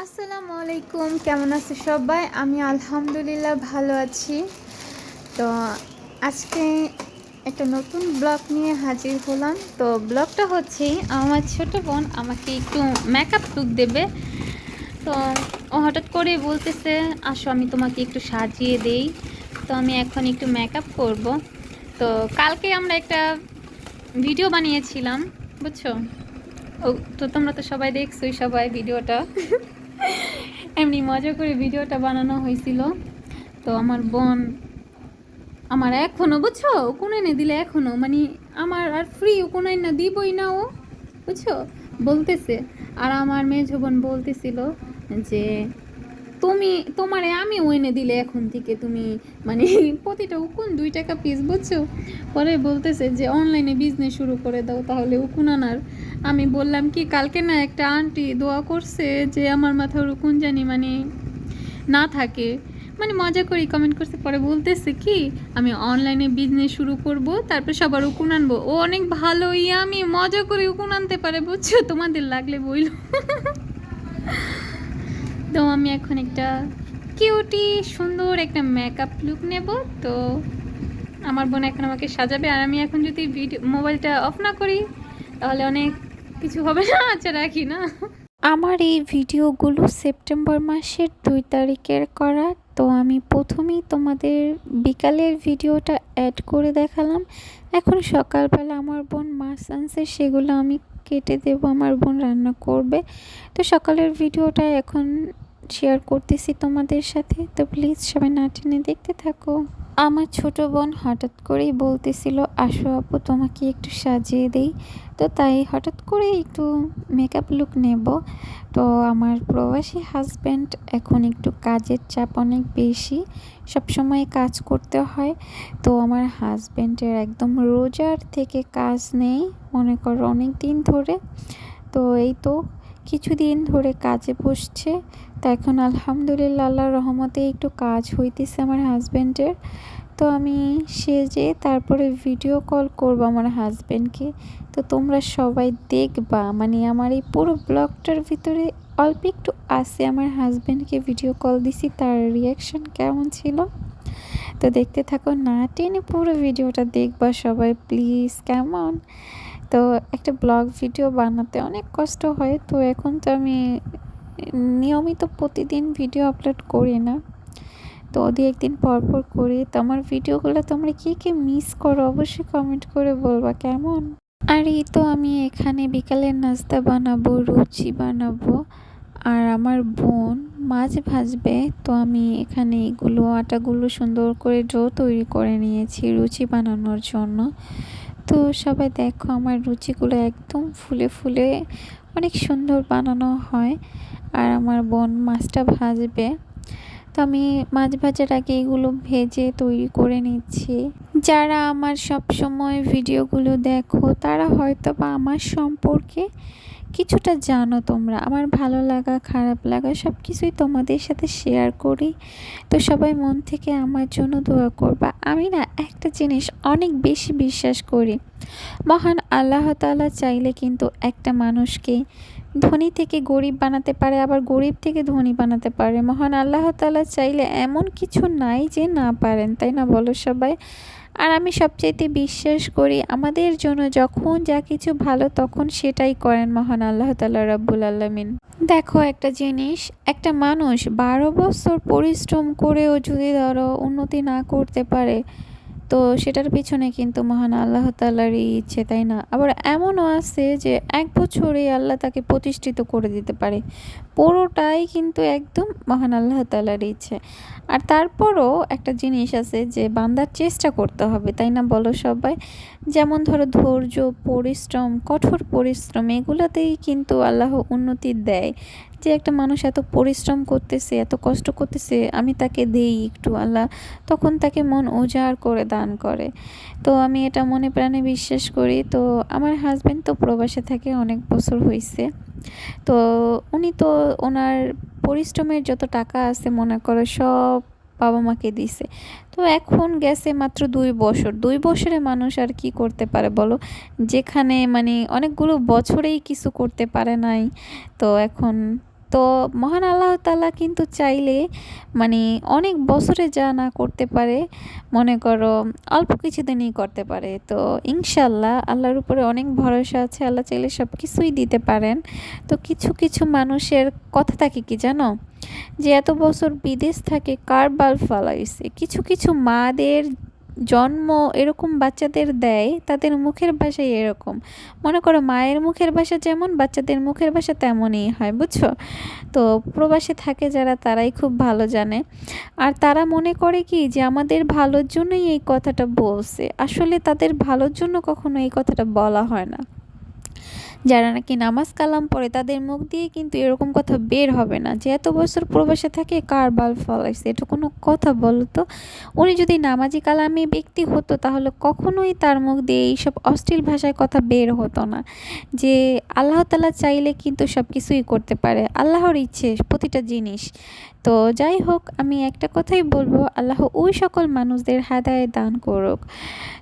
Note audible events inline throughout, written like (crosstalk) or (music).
আসসালামু আলাইকুম, কেমন আছে সবাই? আমি আলহামদুলিল্লাহ ভালো আছি। তো আজকে একটা নতুন ব্লগ নিয়ে হাজির হলাম। তো ব্লগটা হচ্ছে, আমার ছোট বোন আমাকে একটু মেকআপ লুক দেবে। তো ও হঠাৎ করে বলতেছে, আসো, আমি তোমাকে একটু সাজিয়ে দেই। তো আমি এখন একটু মেকআপ করব। তো কালকে আমরা একটা ভিডিও বানিয়েছিলাম, বুঝছ? ও, তো তোমরা তো সবাই দেখছোই সবাই ভিডিওটা। (laughs) এমনি মজা করে ভিডিওটা বানানো হয়েছিল। তো আমার বোন, আমার এখনও, বুঝছ? কোনো এনে দিলে এখনও। মানে আমার আর ফ্রি কোনো না দিবই না ও, বুঝছ? বলতেছে। আর আমার মেয়ে বোন বলতেছিল যে, তুমি, তোমারে আমি এনে দিলে এখন থেকে তুমি মানে (laughs) প্রতিটা উকুন দুই টাকা পিস বুঝছ? পরে বলতেছে যে অনলাইনে বিজনেস শুরু করে দাও, তাহলে উকুন আনার। আমি বললাম কি, কালকে না একটা আন্টি দোয়া করছে যে আমার মাথার উকুন জানি মানে না থাকে। মানে মজা করি কমেন্ট করছে, পরে বলতেছে কি, আমি অনলাইনে বিজনেস শুরু করব, তারপর সবার উকুন আনব। ও অনেক ভালো ইয়ে আমি মজা করে উকুন আনতে পারে, বুঝছ? তোমাদের লাগলে বইল। তো আমি এখন একটা কিউটি সুন্দর একটা মেকআপ লুক নেব। তো আমার বোন এখন আমাকে সাজাবে, আর আমি এখন যদি ভিডিও মোবাইলটা অফ না করি, তাহলে অনেক কিছু হবে না আচ্ছা রাখি না। আমার এই ভিডিওগুলো সেপ্টেম্বর মাসের দুই তারিখের করা, তো আমি প্রথমেই তোমাদের বিকালের ভিডিওটা অ্যাড করে দেখালাম। এখন সকালবেলা আমার বোন মাছ আনছে, সেগুলো আমি কেটে দেব, আমার বোন রান্না করবে। তো সকালের ভিডিওটা এখন শেয়ার করতেছি তোমাদের সাথে, তো প্লিজ সবাই না টেনে দেখতে থাকো। আমার ছোট বোন হঠাৎ করেই বলতেছিল, আসো আপু, তোমাকে একটু সাজিয়ে দেই। তো তাই হঠাৎ করে একটু মেকআপ লুক নেব। তো আমার প্রবাসী হাজব্যান্ড এখন একটু কাজের চাপ অনেক বেশি সব সময় কাজ করতে হয়। তো আমার হাজব্যান্ডের একদম রোজার থেকে কাজ নেই, মনে করো অনেক দিন ধরে। তো এই তো কিছুদিন ধরে কাজে বসছে। তো এখন আলহামদুলিল্লাহ আল্লাহর রহমতে একটু কাজ হইতেছে আমার হাজব্যান্ডের তো আমি সে সেজে তারপরে ভিডিও কল করব আমার হাজব্যান্ডকে তো তোমরা সবাই দেখবা মানে আমার এই পুরো ব্লগটার ভিতরে অল্প একটু আসে আমার হাজব্যান্ডকে ভিডিও কল দিছি, তার রিয়াকশন কেমন ছিল? তো দেখতে থাকো, না টেনে পুরো ভিডিওটা দেখবা সবাই প্লিজ কেমন? তো একটা ব্লগ ভিডিও বানাতে অনেক কষ্ট হয়, তো এখন তো আমি নিয়মিত প্রতিদিন ভিডিও আপলোড করি না। তো ওদের একদিন পর পর করি। তো আমার ভিডিওগুলো তোমরা কী কী মিস করো অবশ্যই কমেন্ট করে বলবা, কেমন? আর এই তো আমি এখানে বিকালের নাস্তা বানাবো, রুচি বানাবো। আর আমার বোন মাছ ভাজবে, তো আমি এখানে এগুলো, আটাগুলো সুন্দর করে ডো তৈরি করে নিয়েছি রুচি বানানোর জন্য। তো সবাই দেখো আমার রুচিগুলো একদম ফুলে ফুলে অনেক সুন্দর বানানো হয় আর আমার বোন মাছটা ভাজবে। তো আমি মাছ ভাজার আগে এগুলো ভেজে তৈরি করে নিচ্ছি। যারা আমার সব সময় ভিডিওগুলো দেখো, তারা হয়তো বা আমার সম্পর্কে কিছুটা জানো তোমরা, আমার ভালো লাগা, খারাপ লাগা সব কিছুই তোমাদের সাথে শেয়ার করি। তো সবাই মন থেকে আমার জন্য দোয়া করবা। আমি না একটা জিনিস অনেক বেশি বিশ্বাস করি। মহান আল্লাহ তালা চাইলে কিন্তু একটা মানুষকে ধনী থেকে গরিব বানাতে পারে, আবার গরিব থেকে ধনী বানাতে পারে। মহান আল্লাহ তালা চাইলে এমন কিছু নাই যে না পারেন, তাই না বলো সবাই? আর আমি সবচাইতে বিশ্বাস করি আমাদের জন্য যখন যা কিছু ভালো তখন সেটাই করেন মহান আল্লাহ তাল্লাহ রব্বুল আলমিন। দেখো একটা জিনিস, একটা মানুষ বারো বছর পরিশ্রম করেও যদি ধরো উন্নতি না করতে পারে তো সেটার পিছনে কিন্তু মহান আল্লাহ তাল্লারই ইচ্ছে, তাই না? আবার এমনও আছে যে এক বছরেই আল্লাহ তাকে প্রতিষ্ঠিত করে দিতে পারে। পুরোটাই কিন্তু একদম মহান আল্লাহ তাল্লার ইচ্ছে। আর তারপরও একটা জিনিস আছে যে বান্দার চেষ্টা করতে হবে, তাই না বলো সবাই? যেমন ধরো ধৈর্য, পরিশ্রম, কঠোর পরিশ্রম, এগুলোতেই কিন্তু আল্লাহ উন্নতি দেয়। যে একটা মানুষ এত পরিশ্রম করতেছে, এত কষ্ট করতেছে, আমি তাকে দেই একটু আল্লাহ, তখন তাকে মন উজাড় করে দান করে। তো আমি এটা মনে প্রাণে বিশ্বাস করি। তো আমার হাজব্যান্ড তো প্রবাসে থাকে অনেক বছর হয়েছে তো উনি তো ওনার পরিশ্রমের যত টাকা আছে মনে করো সব বাবা মাকে দিছে। তো এখন গেছে মাত্র দুই বছর। দুই বছরে মানুষ আর কি করতে পারে বলো? যেখানে মানে অনেকগুলো বছরেই কিছু করতে পারে নাই। তো এখন তো মহান আল্লাহ তালা কিন্তু চাইলে মানে অনেক বছরে যা না করতে পারে, মনে করো অল্প কিছুদিনই করতে পারে। তো ইনশাল্লাহ আল্লাহর উপরে অনেক ভরসা আছে, আল্লাহ চাইলে সব কিছুই দিতে পারেন। তো কিছু কিছু মানুষের কথা থাকে কি জানো? যে এত বছর বিদেশ থাকে, কার বাল ফালাইছে? কিছু কিছু মাদের জন্ম এরকম বাচ্চাদের দেয়, তাদের মুখের ভাষাই এরকম। মনে করো মায়ের মুখের ভাষা যেমন, বাচ্চাদের মুখের ভাষা তেমনই হয়, বুঝছ? তো প্রবাসে থাকে যারা, তারাই খুব ভালো জানে। আর তারা মনে করে কি যে, আমাদের ভালোর জন্যই এই কথাটা বলছে। আসলে তাদের ভালোর জন্য কখনো এই কথাটা বলা হয় না। যারা নাকি নামাজ কালাম পড়ে তাদের মুখ দিয়ে কিন্তু এরকম কথা বের হবে না যে এত বছর প্রবাসে থাকে কার বাল ফলাইছে? এটা কোনো কথা বলো তো? উনি যদি নামাজি কালামী ব্যক্তি হতো তাহলে কখনোই তার মুখ দিয়ে এইসব অশ্লীল ভাষায় কথা বের হতো না। যে আল্লাহ তালা চাইলে কিন্তু সব কিছুই করতে পারে। আল্লাহর ইচ্ছে প্রতিটা জিনিস। তো যাই হোক, আমি একটা কথাই বলব, আল্লাহ ওই সকল মানুষদের হাদায় দান করুক।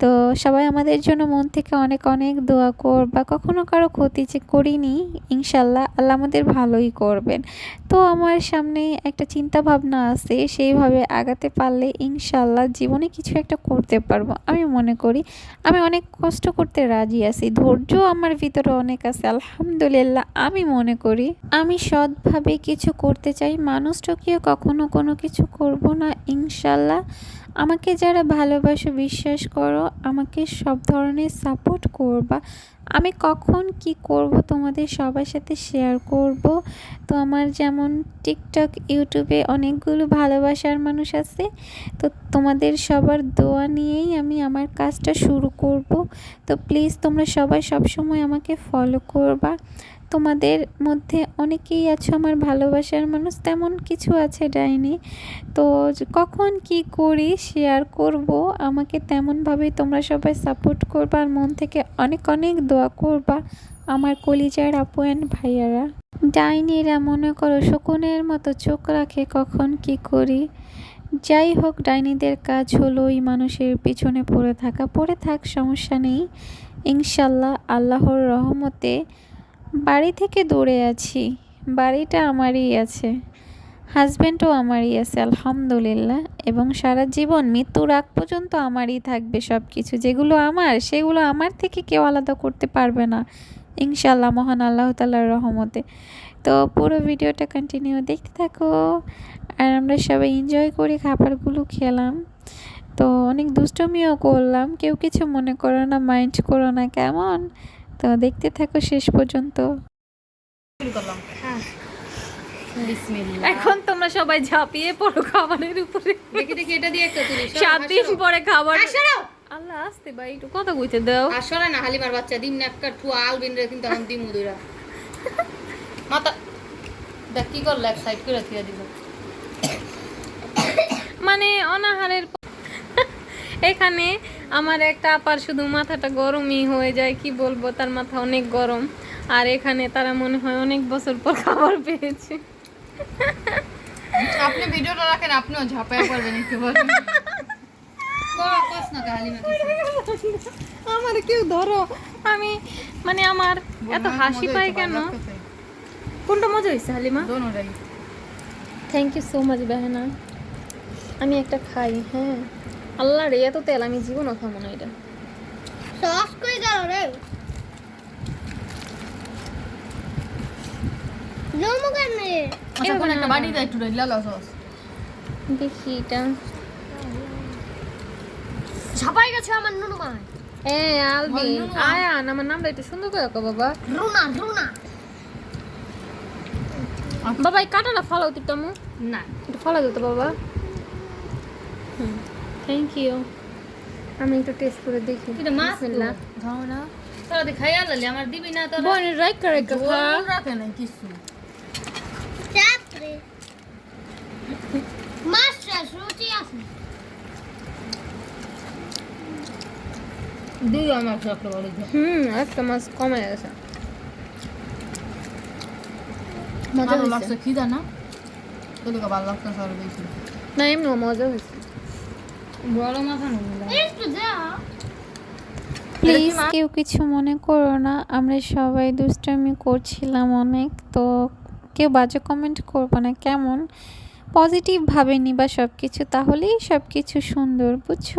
তো সবাই আমাদের জন্য মন থেকে অনেক অনেক দোয়া কর, বা কখনো কারও ক্ষতি যে করিনি ইনশাল্লাহ আল্লাহ আমাদের ভালোই করবেন। তো আমার সামনে একটা চিন্তা ভাবনা আছে, সেইভাবে আগাতে পারলে ইনশাল্লাহ জীবনে কিছু একটা করতে পারব। আমি মনে করি, আমি অনেক কষ্ট করতে রাজি আছি, ধৈর্য আমার ভিতরে অনেক আছে, আলহামদুলিল্লাহ। আমি মনে করি, আমি সৎভাবে কিছু করতে চাই মানুষটাকেও কখনো কোনো কিছু করব না, ইনশাল্লাহ। আমাকে যারা ভালোবাসো, বিশ্বাস করো, আমাকে সব ধরনের সাপোর্ট করবা। আমি কখন কি করব তোমাদের সবার সাথে শেয়ার করব। তো আমার যেমন টিকটক ইউটিউবে অনেকগুলো ভালোবাসার মানুষ আছে, তো তোমাদের সবার দোয়া নিয়েই আমি আমার কাজটা শুরু করব। তো প্লিজ তোমরা সবাই সবসময় আমাকে ফলো করবা। তোমাদের মধ্যে অনেকেই আছো, আমার ভালোবাসার মানুষ, তেমন কিছু আছে ডাইনি। তো কখন কি করি শেয়ার করব, আমাকে তেমনভাবেই তোমরা সবাই সাপোর্ট করবা আর মন থেকে অনেক অনেক দোয়া করবা আমার কলিজার আপু অ্যান্ড ভাইয়ারা। ডাইনিরা মনে করো, শকুনের মতো চোখ রাখে কখন কি করি। যাই হোক, ডাইনিদের কাজ হলো ওই মানুষের পিছনে পড়ে থাকা। পড়ে থাক, সমস্যা নেই। ইনশাল্লাহ আল্লাহর রহমতে বাড়ি থেকে দূরে আছি। বাড়িটা আমারই আছে। হাজব্যান্ডও আমারই আছে, আলহামদুলিল্লাহ। এবং সারা জীবন মৃত্যুর আগ পর্যন্ত আমারই থাকবে সব কিছু যেগুলো আমার, সেগুলো আমার থেকে কেউ আলাদা করতে পারবে না। ইনশাল্লাহ মহান আল্লাহ তালার রহমতে। তো পুরো ভিডিওটা কন্টিনিউ দেখতে থাকো। আর আমরা সবাই এনজয় করে খাবারগুলো খেলাম। তো অনেক দুষ্টমিও করলাম। কেউ কিছু মনে করো না মাইন্ড করো না, কেমন? তো দেখতে থাকো শেষ পর্যন্ত। এখন তোমরা সবাই ঝাঁপিয়ে পড়ো খাবারের উপরে। দেখি দেখি এটা দিয়ে একটা তুলি। সাত দিন পরে খাবার। আল্লাহ আসতে ভাই একটু কথা কইতে দাও। সরাই না হালিমার বাচ্চা দিম না একটা ঠু আলবিন রে কিন্তু এখন দিমু দুইরা। মাথা দেখ কি করল এক সাইড করে থিয়া দিব মানে অনাহারের এখানে আমার একটা আপার শুধু মাথাটা গরমই হয়ে যায় কি বলব? তার মাথা অনেক গরম। আর এখানে তারা মনে হয় অনেক বছর পর খাবার পেয়েছে। আপনি ভিডিওটা রাখেন আপনিও ঝাঁপায়া পড়বেন একটু। আমার কেউ ধরো আমি মানে আমার এত হাসি হইতো, কেন? কোনটা মজা হয়েছে Halima? Thank you so much Behana. আমি একটা খাই হ্যাঁ। আল্লাহ রে এত তেল আমি জীবনও খাব না এটা। সস কই গেল রে? নমো কেন আচ্ছা কোন একটা বাড়ি দেয় একটু লালা সস দেখি এটা। ঝাপাই গেছে আমার নুনু মাই এ আলবি। আয়ান আমার নামটা একটু সুন্দর করে বাবা। রুনা রুনা। বাবা এই কাটাটা ফলাও তুই না। একটু ফলা দিত বাবা। হুম। থ্যাংক ইউ আমি একটু টেস্ট করে দেখি। এটা মাছ বিসমিল্লাহ। খাও না। তোরা দি খাইয়া লালি আমার দিবি না তোরা? বোন রাইট করে খা। রাখে না কিছু। চাপ রে মাছ চাষ রুচি আছে। দুই আমার বড় হুম একটা মাছ কমে গেছে। মজা লাগছে খিদা না? তোদেরকে ভালো লাগছে সর বেশি। না এমনি মজা হয়েছে। বড় মাথা একটু যা প্লিজ কেউ কিছু মনে করো না আমরা সবাই দুষ্টামি করছিলাম অনেক তো কেউ বাজে কমেন্ট করব না কেমন? পজিটিভভাবে নিবা সব কিছু তাহলেই সব কিছু সুন্দর বুঝছ?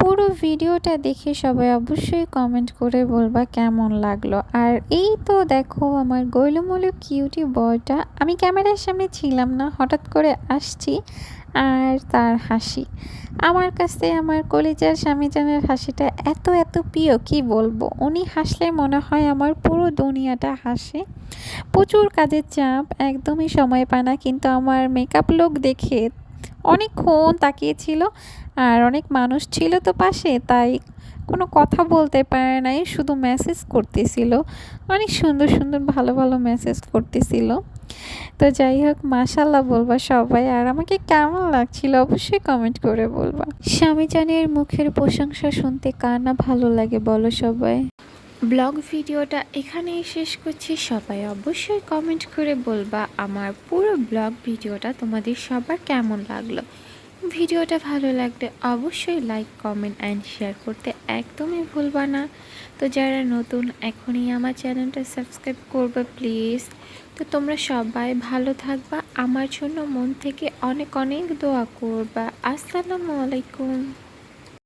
পুরো ভিডিওটা দেখে সবাই অবশ্যই কমেন্ট করে বলবা কেমন লাগল। আর এই তো দেখো আমার গৈলমূল কিউটি বয়টা আমি ক্যামেরার সামনে ছিলাম না হঠাৎ করে আসছি। আর তার হাসি। আমার কাছে আমার কলিজার স্বামীজানের হাসিটা এত এত প্রিয়, কি বলব? উনি হাসলে মনে হয় আমার পুরো দুনিয়াটা হাসে। প্রচুর কাজের চাপ, একদমই সময় পায় না, কিন্তু আমার মেকআপ লুক দেখে অনেকক্ষণ তাকিয়েছিল আর অনেক মানুষ ছিল তো পাশে, তাই কোনো কথা বলতে পারে নাই, শুধু মেসেজ করতেছিল। অনেক সুন্দর সুন্দর, ভালো ভালো মেসেজ করতেছিল। তো যাই হোক মাশাল্লাহ বলবা সবাই। আর আমাকে কেমন লাগছিল অবশ্যই কমেন্ট করে বলবা। স্বামীজানের মুখের প্রশংসা শুনতে কার না ভালো লাগে বলো সবাই। ব্লগ ভিডিওটা এখানেই শেষ করছি। সবাই অবশ্যই কমেন্ট করে বলবা আমার পুরো ব্লগ ভিডিওটা তোমাদের সবার কেমন লাগল। ভিডিওটা ভালো লাগলে অবশ্যই লাইক কমেন্ট অ্যান্ড শেয়ার করতে একদমই ভুলবা না। তো যারা নতুন, এখনই আমার চ্যানেলটা সাবস্ক্রাইব করবে প্লিজ তো তোমরা সবাই ভালো থাকবা। আমার জন্য মন থেকে অনেক অনেক দোয়া করবা। আসসালামু আলাইকুম।